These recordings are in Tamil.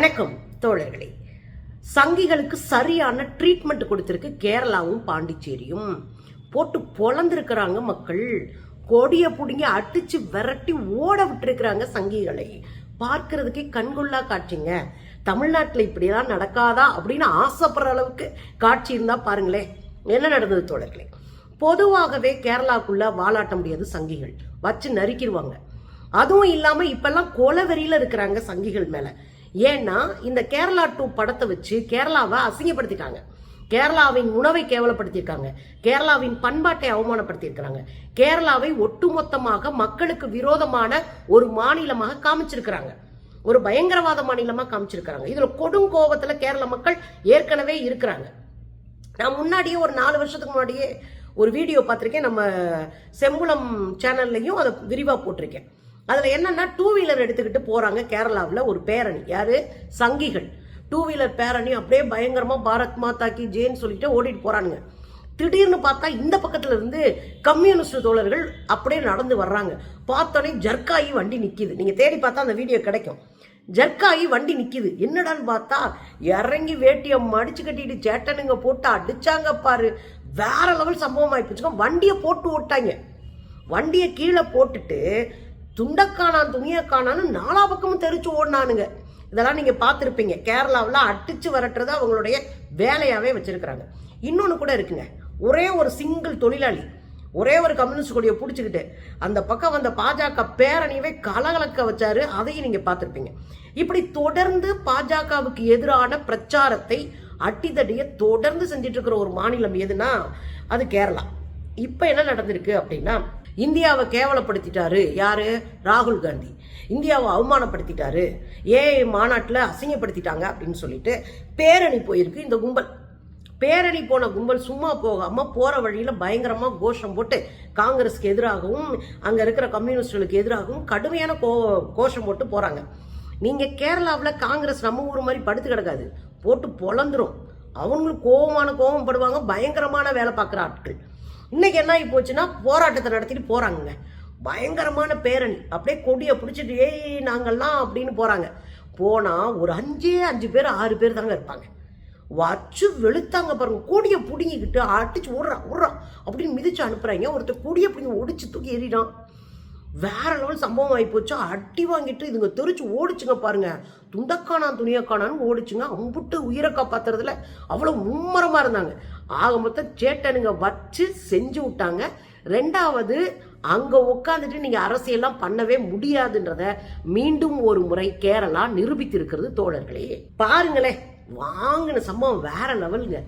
வணக்கம் தோழர்களே. சங்கிகளுக்கு சரியான ட்ரீட்மெண்ட் கொடுத்துருக்கு கேரளாவும் பாண்டிச்சேரியும். போட்டு பொழந்திருக்கிறாங்க மக்கள். கொடியை பிடுங்கி அடிச்சு விரட்டி ஓட விட்டுருக்கிறாங்க சங்கிகளை. பார்க்கறதுக்கே கண்கொள்ளா காட்சிங்க. தமிழ்நாட்டில் இப்படிலாம் நடக்காதா அப்படின்னு ஆசைப்படுற அளவுக்கு காட்சி இருந்தா பாருங்களேன். என்ன நடந்தது தோழர்களே? பொதுவாகவே கேரளாக்குள்ள வாலாட்ட முடியாது சங்கிகள். வச்சு நறுக்கிடுவாங்க அதுவும் இல்லாமல் இப்பெல்லாம் கொலவெறியில் இருக்கிறாங்க சங்கிகள் மேலே. ஏன்னா இந்த கேரளா டூ படத்தை வச்சு கேரளாவை அசிங்கப்படுத்திட்டாங்க. கேரளாவின் உணவை கேவலப்படுத்தியிருக்காங்க. கேரளாவின் பண்பாட்டை அவமானப்படுத்தியிருக்கிறாங்க. கேரளாவை ஒட்டுமொத்தமாக மக்களுக்கு விரோதமான ஒரு மாநிலமாக காமிச்சிருக்கிறாங்க. ஒரு பயங்கரவாத மாநிலமாக காமிச்சிருக்கிறாங்க. இதில் கொடுங்கோபத்தில் கேரள மக்கள் ஏற்கனவே இருக்கிறாங்க. நான் முன்னாடியே ஒரு நாலு வருஷத்துக்கு முன்னாடியே ஒரு வீடியோ பார்த்துருக்கேன். நம்ம செம்புளம் சேனல்லையும் அதை விரிவாக போட்டிருக்கேன். அதில் என்னென்னா டூ வீலர் எடுத்துக்கிட்டு போகிறாங்க கேரளாவில் ஒரு பேரணி. யார்? சங்கிகள். டூ வீலர் பேரணி அப்படியே பயங்கரமாக பாரத் மாதா கி ஜேன்னு சொல்லிட்டு ஓடிட்டு போகிறானுங்க திடீர்னு பார்த்தா இந்த பக்கத்துல இருந்து கம்யூனிஸ்ட் தோழர்கள் அப்படியே நடந்து வர்றாங்க. பார்த்தோன்னே ஜர்க்காயி வண்டி நிற்கிது நீங்கள் தேடி பார்த்தா அந்த வீடியோ கிடைக்கும். ஜர்க்காயி வண்டி நிற்கிது என்னடான்னு பார்த்தா இறங்கி வேட்டியை மடிச்சு கட்டிட்டு சேட்டனுங்க போட்டு அடிச்சாங்க பாரு. வேற லெவல் சம்பவம் ஆகிப்போச்சுக்கோ வண்டியை போட்டு ஓட்டாங்க. வண்டியை கீழே போட்டுட்டு துண்டக்கானான் துணியக்கானான்னு நாலா பக்கமும் தெரிச்சு ஓடினானுங்க. இதெல்லாம் நீங்கள் பார்த்துருப்பீங்க. கேரளாவில் அடித்து வரட்டுறது அவங்களுடைய வேலையாகவே வச்சுருக்கிறாங்க. இன்னொன்று கூட இருக்குங்க. ஒரே ஒரு சிங்கிள் தொழிலாளி ஒரே ஒரு கம்யூனிஸ்ட் கொடியை பிடிச்சிக்கிட்டு அந்த பக்கம் வந்த பாஜக பேரணியவே கலகலக்க வச்சாரு. அதையும் நீங்கள் பார்த்துருப்பீங்க. இப்படி தொடர்ந்து பாஜகவுக்கு எதிரான பிரச்சாரத்தை அட்டித்தடிய தொடர்ந்து செஞ்சுட்டு இருக்கிற ஒரு மாநிலம் எதுனா அது கேரளா. இப்போ என்ன நடந்திருக்கு அப்படின்னா இந்தியாவை கேவலப்படுத்திட்டாரு யாரு? ராகுல் காந்தி. இந்தியாவை அவமானப்படுத்திட்டாரு. ஏ மாநாட்டில் அசிங்கப்படுத்திட்டாங்க அப்படின்னு சொல்லிட்டு பேரணி போயிருக்கு இந்த கும்பல். பேரணி போன கும்பல் சும்மா போகாமல் போகிற வழியில் பயங்கரமாக கோஷம் போட்டு காங்கிரஸ்க்கு எதிராகவும் அங்கே இருக்கிற கம்யூனிஸ்டுகளுக்கு எதிராகவும் கடுமையான கோ கோஷம் போட்டு போகிறாங்க நீங்கள் கேரளாவில் காங்கிரஸ் நம்ம ஊர் மாதிரி படுத்து கிடக்காது. போட்டு பொழந்துரும். அவங்களும் கோபமான கோபம் படுவாங்க பயங்கரமான வேலை பார்க்குற ஆட்கள். இன்னைக்கு என்ன ஆகி போச்சுன்னா போராட்டத்தை நடத்திட்டு போறாங்க பயங்கரமான பேரணி. அப்படியே கொடியை பிடிச்சிட்டு ஏய் நாங்கள்லாம் அப்படின்னு போறாங்க. போனா ஒரு அஞ்சே அஞ்சு பேர் ஆறு பேர் தாங்க இருப்பாங்க. வச்சு வெளுத்தாங்க பாருங்க. கூடிய பிடுங்கிக்கிட்டு அடிச்சு விட்றான் விட்றான் அப்படின்னு மிதிச்சு அனுப்புறாங்க. ஒருத்தர் கூடிய பிடிங்கி ஒடிச்சு தூக்கி எறிடான் வேற லெவல் சம்பவம் ஆகி போச்சு. அடி வாங்கிட்டு இதுங்க தெரிச்சு ஓடிச்சுங்க பாருங்க. துண்டக்கானா துணியக்கானான்னு ஓடிச்சுங்க. அம்புட்டு உயிரை காப்பாத்துறதுல அவ்வளோ மும்மரமா இருந்தாங்க. ஆக மொத்தம் சேட்டனுங்க வச்சு செஞ்சு விட்டாங்க. ரெண்டாவது அங்கே உட்காந்துட்டு நீங்கள் அரசியலாம் பண்ணவே முடியாதுன்றத மீண்டும் ஒரு முறை கேரளா நிரூபித்திருக்கிறது தோழர்களே. பாருங்களே வாங்கின சம்பவம் வேற லெவலுங்க.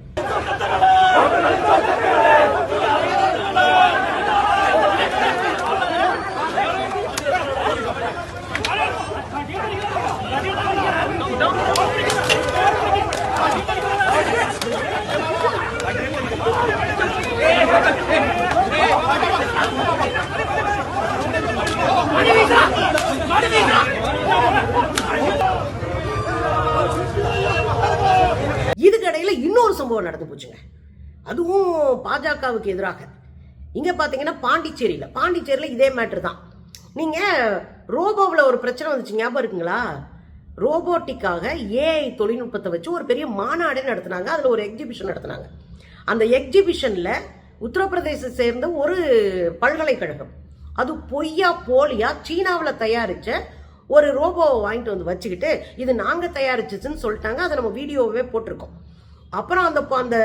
இதுக்கிடையில இன்னொரு சம்பவம் நடந்து போச்சுங்க. அதுவும் பாஜகவுக்கு எதிராக. இங்கே பார்த்தீங்கன்னா பாண்டிச்சேரியில். பாண்டிச்சேரியில் இதே மேட்ரு தான். நீங்கள் ரோபோவில் ஒரு பிரச்சனை வந்துச்சு ஞாபகம் இருக்குங்களா? ரோபோட்டிக்காக ஏஐ தொழில்நுட்பத்தை வச்சு ஒரு பெரிய மாநாடு நடத்தினாங்க. அதில் ஒரு எக்ஸிபிஷன் நடத்தினாங்க. அந்த எக்ஸிபிஷனில் உத்தரப்பிரதேச சேர்ந்த ஒரு பல்கலைக்கழகம் அது பொய்யா போலியா சீனாவில் தயாரித்த ஒரு ரோபோவை வாங்கிட்டு வந்து வச்சுக்கிட்டு இது நாங்கள் தயாரிச்சிச்சுன்னு சொல்லிட்டாங்க. அதை நம்ம வீடியோவே போட்டிருக்கோம். அப்புறம் அந்த அந்த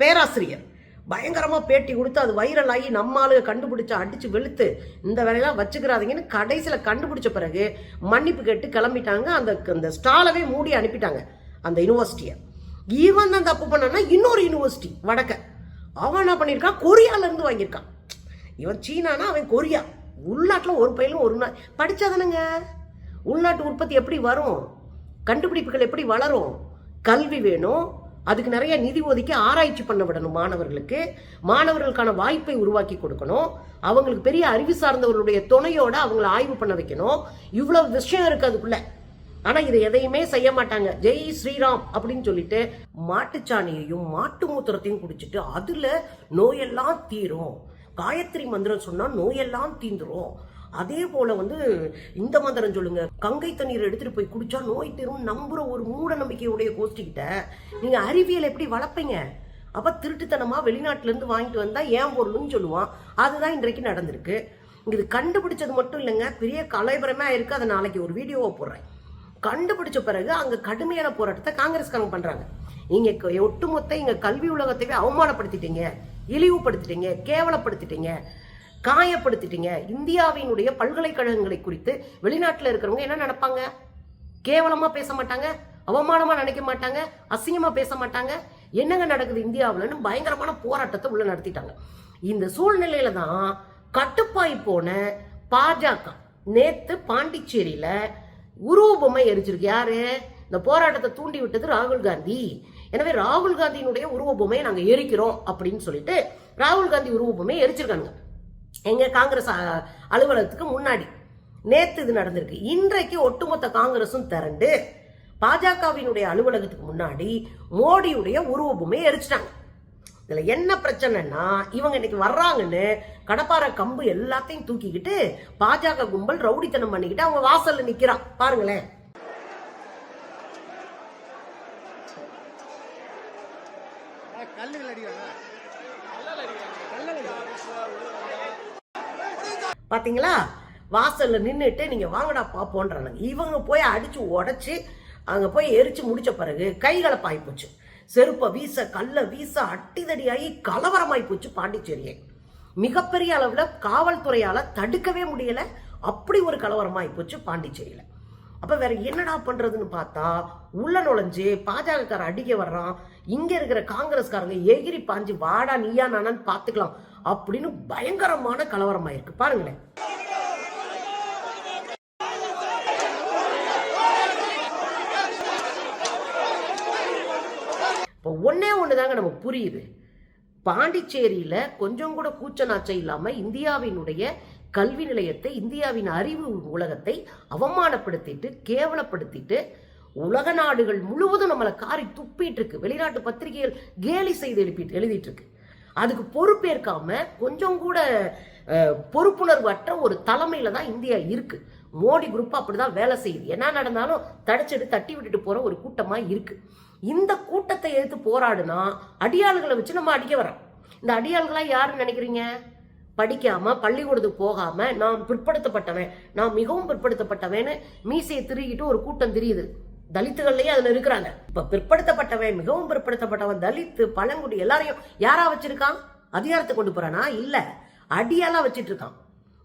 பேராசிரியர் பயங்கரமாக பேட்டி கொடுத்து அது வைரல் ஆகி நம்ம ஆளுக கண்டுபிடிச்சு அடிச்சு வெளுத்து இந்த வேலையெல்லாம் வச்சுக்கிறாதீங்கன்னு கடைசியில் கண்டுபிடிச்ச பிறகு மன்னிப்பு கேட்டு கிளம்பிட்டாங்க. அந்த அந்த ஸ்டாலவே மூடி அனுப்பிட்டாங்க அந்த யூனிவர்சிட்டியை. இவன் தான் தப்பு பண்ணனா இன்னொரு யூனிவர்சிட்டி வடக்க. அவன் என்ன பண்ணியிருக்கான் கொரியாவிலேருந்து வாங்கியிருக்கான். இவன் சீனானா? அவன் கொரியா. உள்நாட்டில் ஒரு பயிலும் ஒரு நாள் படித்தாதானுங்க உள்நாட்டு உற்பத்தி எப்படி வரும்? கண்டுபிடிப்புகள் எப்படி வளரும்? கல்வி வேணும். அதுக்கு நிறைய நிதி ஒதுக்கி ஆராய்ச்சி பண்ண விடணும் மாணவர்களுக்கு. மாணவர்களுக்கான வாய்ப்பை உருவாக்கி கொடுக்கணும். அவங்களுக்கு பெரிய அறிவு சார்ந்தவர்களுடைய துணையோட அவங்கள ஆய்வு பண்ண வைக்கணும். இவ்வளவு விஷயம் இருக்கு அதுக்குள்ள. ஆனா இதை எதையுமே செய்ய மாட்டாங்க. ஜெய் ஸ்ரீராம் அப்படின்னு சொல்லிட்டு மாட்டுச்சாணியையும் மாட்டு மூத்திரத்தையும் குடிச்சிட்டு அதுல நோயெல்லாம் தீரும். காயத்ரி மந்திரம் சொன்னா நோயெல்லாம் தீந்துரும். அதே போல வந்து இந்த மந்திரம் சொல்லுங்க. கங்கை தண்ணீர் எடுத்துட்டு போய் குடிச்சா நோய் தரும் நம்புற ஒரு மூட நம்பிக்கையுடைய கோஷ்டிக்கிட்ட நீங்க அறிவியல் எப்படி வளர்ப்பீங்க? அப்ப திருட்டுத்தனமா வெளிநாட்டுல இருந்து வாங்கிட்டு வந்தா ஏன் பொருள்னு சொல்லுவான். அதுதான் இன்றைக்கு நடந்திருக்கு. இது கண்டுபிடிச்சது மட்டும் இல்லைங்க. பெரிய கலைபரமே இருக்கு. அதை நாளைக்கு ஒரு வீடியோவை போடுறேன். கண்டுபிடிச்ச பிறகு அங்க கடுமையான போராட்டத்தை காங்கிரஸ்காரங்க பண்றாங்க. நீங்க ஒட்டுமொத்த இங்க கல்வி உலகத்தையே அவமானப்படுத்திட்டீங்க. இழிவுபடுத்திட்டீங்க. கேவலப்படுத்திட்டீங்க. காயப்படுத்திட்டீங்க. இந்தியாவினுடைய பல்கலைக்கழகங்களை குறித்து வெளிநாட்டில் இருக்கிறவங்க என்ன நினைப்பாங்க? கேவலமா பேச மாட்டாங்க அவமானமா நினைக்க மாட்டாங்க அசிங்கமா பேச மாட்டாங்க. என்னங்க நடக்குது இந்தியாவில்னு பயங்கரமான போராட்டத்தை உள்ள நடத்திட்டாங்க. இந்த சூழ்நிலையில தான் கட்டுப்பாய் போன பாஜக நேத்து பாண்டிச்சேரியில உருவபொம்மை எரிச்சிருக்கு யாரு? இந்த போராட்டத்தை தூண்டி விட்டது ராகுல் காந்தி. எனவே ராகுல் காந்தியினுடைய உருவபொம்மையை நாங்க எரிக்கிறோம் அப்படின்னு சொல்லிட்டு ராகுல் காந்தி உருவபொம்மையை எரிச்சிருக்காங்க எங்க காங்கிரஸ் அலுவலகத்துக்கு முன்னாடி நேத்து இது நடந்திருக்கு. இன்றைக்கு ஒட்டுமொத்த காங்கிரஸும் திரண்டு பாஜகவினுடைய அலுவலகத்துக்கு முன்னாடி மோடியுடைய உருவபொம்மையை எரிச்சிட்டாங்க. இதுல என்ன பிரச்சனைன்னா இவங்க இன்னைக்கு வர்றாங்கன்னு கடப்பார கம்பு எல்லாத்தையும் தூக்கிக்கிட்டு பாஜக கும்பல் ரவுடித்தனம் பண்ணிக்கிட்டு அவங்க வாசல்ல நிற்கிறான் பாருங்களேன். கல்லுகள் அடிவாங்க பார்த்தீங்களா வாசலில் நின்றுட்டு நீங்கள் வாங்கடா பாப்போன்றாங்க இவங்க போய் அடித்து உடச்சி அங்கே போய் எரிச்சு முடித்த பிறகு கைகளை பாய்ப்போச்சு செருப்பை வீச கல்ல வீச அட்டிதடியாகி கலவரமாய் போச்சு பாண்டிச்சேரியை. மிகப்பெரிய அளவில் காவல்துறையால் தடுக்கவே முடியலை. அப்படி ஒரு கலவரமாய் போச்சு பாண்டிச்சேரியில். அப்போ வேற என்னடா பண்ணுறதுன்னு பார்த்தா உள்ள நுழைஞ்சு பாஜகக்கார அடிக்க வர்றான். இங்கே இருக்கிற காங்கிரஸ்காரங்க எகிரி பாஞ்சு வாடா நீயா நானான்னு பார்த்துக்கலாம் அப்படின்னு பயங்கரமான கலவரமாயிருக்கு. பாருங்களேன். இப்போ ஒண்ணே ஒண்ணுதாங்க நமக்கு புரியுது. பாண்டிச்சேரியில கொஞ்சம் கூட கூச்ச நாச்சம் இல்லாம இந்தியாவினுடைய கல்வி நிலையத்தை இந்தியாவின் அறிவு உலகத்தை அவமானப்படுத்திட்டு கேவலப்படுத்திட்டு உலக நாடுகள் முழுவதும் நம்மளை காரி துப்பிட்டு இருக்கு. வெளிநாட்டு பத்திரிகைகள் கேலி செய்து எழுப்பிட்டு எழுதிட்டு இருக்கு. அதுக்கு பொறுப்பேற்காம கொஞ்சம் கூட பொறுப்புணர்வு அற்ற ஒரு தலைமையில தான் இந்தியா இருக்கு. மோடி குரூப் அப்படிதான் வேலை செய்யுது. என்ன நடந்தாலும் தடைச்சிட்டு தட்டி விட்டுட்டு போற ஒரு கூட்டமா இருக்கு. இந்த கூட்டத்தை எடுத்து போராடுனா அடியாளுகளை வச்சு நம்ம அடிக்க வரோம் இந்த அடியாளுகளா யாருன்னு நினைக்கிறீங்க? படிக்காம பள்ளிக்கூடத்துக்கு போகாம நான் பிற்படுத்தப்பட்டவன் நான் மிகவும் பிற்படுத்தப்பட்டவன்னு மீசையை திருகிட்டு ஒரு கூட்டம் தெரியுது. தலித்துகள்லயே அதுல இருக்கிறாங்க. இப்ப பிற்படுத்தப்பட்டவன் மிகவும் பிற்படுத்தப்பட்டவன் தலித்து பழங்குடி எல்லாரையும் யாரா வச்சிருக்கான்? அதிகாரத்தை கொண்டு போறானா? இல்ல. அடியாலா வச்சிட்டு இருக்கான்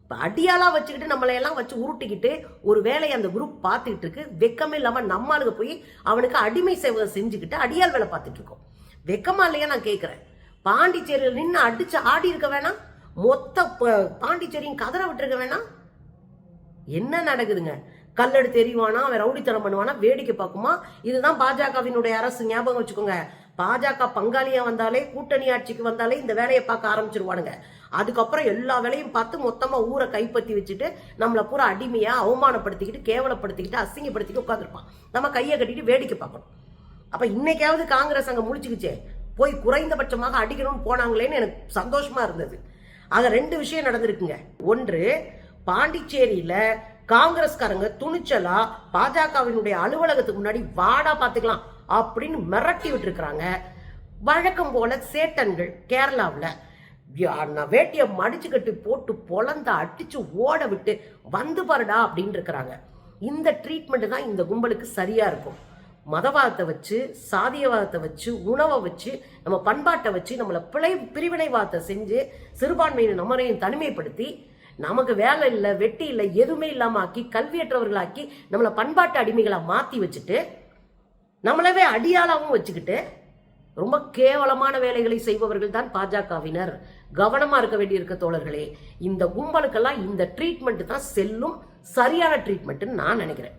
இப்ப அடியாலா வச்சுக்கிட்டு நம்மளை எல்லாம் வச்சு உருட்டிக்கிட்டு ஒரு வேலையை அந்த குரூப் பார்த்துக்கிட்டு இருக்கு வெக்கமே இல்லாம நம்மளுக்கு போய் அவனுக்கு அடிமை சேவை செஞ்சுக்கிட்டு அடியால் வேலை பார்த்துட்டு இருக்கோம் வெக்கமா இல்லையா நான் கேட்கிறேன் பாண்டிச்சேரியில் நின்று அடிச்சு ஆடி இருக்க வேணாம். மொத்த பாண்டிச்சேரியும் கதற விட்டுருக்க வேணாம். என்ன நடக்குதுங்க? கல்லெடுத்து எறிவானா அவன் ரவுடித்தனம் பண்ணுவானா வேடிக்கை பார்க்குமா? இதுதான் பாஜகவினுடைய அரசு ஞாபகம் வச்சுக்கோங்க. பாஜக பங்காளியா வந்தாலே கூட்டணி ஆட்சிக்கு வந்தாலே இந்த வேலையை பார்க்க ஆரம்பிச்சிருவானுங்க. அதுக்கப்புறம் எல்லா வேலையும் பார்த்து மொத்தமா ஊரை கைப்பற்றி வச்சுட்டு நம்மளை பூரா அடிமையா அவமானப்படுத்திக்கிட்டு கேவலப்படுத்திக்கிட்டு அசிங்கப்படுத்திக்கிட்டு உட்காந்துருப்பான் நம்ம கையை கட்டிட்டு வேடிக்கை பார்க்கணும். அப்ப இன்னைக்காவது காங்கிரஸ் அங்க முழிச்சுக்கிச்சே போய் குறைந்தபட்சமாக அடிக்கணும்னு போனாங்களேன்னு எனக்கு சந்தோஷமா இருந்தது. ஆக ரெண்டு விஷயம் நடந்திருக்குங்க. ஒன்று பாண்டிச்சேரியில காங்கிரஸ்காரங்க துணிச்சலா பாஜகவினுடைய அலுவலகத்துக்கு முன்னாடி வாடா பாத்துக்கலாம் அப்படின்னு மிரட்டி விட்டுருக்குறாங்க. வழக்கம் போல சேட்டன்கள் கேரளாவில். வேட்டியை மடிச்சு கட்டி போட்டு பொலந்த அடிச்சு ஓட விட்டு வந்து பாருடா அப்படின்னு இருக்கிறாங்க இந்த ட்ரீட்மெண்ட் தான் இந்த கும்பலுக்கு சரியா இருக்கும். மதவாதத்தை வச்சு சாதியவாதத்தை வச்சு உணவை வச்சு நம்ம பண்பாட்டை வச்சு நம்மளை பிழை பிரிவினைவாதத்தை செஞ்சு சிறுபான்மையின நம்மளையும் தனிமைப்படுத்தி நமக்கு வேலை இல்லை வெட்டி இல்லை எதுவுமே இல்லாம ஆக்கி கல்வியற்றவர்களாக்கி நம்மளை பண்பாட்டு அடிமைகளாக மாத்தி வச்சுட்டு நம்மளவே அடியாளாவும் வச்சுக்கிட்டு ரொம்ப கேவலமான வேலைகளை செய்பவர்கள் தான் பாஜகவினர். கவனமா இருக்க வேண்டியிருக்க தோழர்களே இந்த கும்பலுக்கெல்லாம் இந்த ட்ரீட்மெண்ட் தான் செல்லும் சரியான ட்ரீட்மெண்ட்னு நான் நினைக்கிறேன்.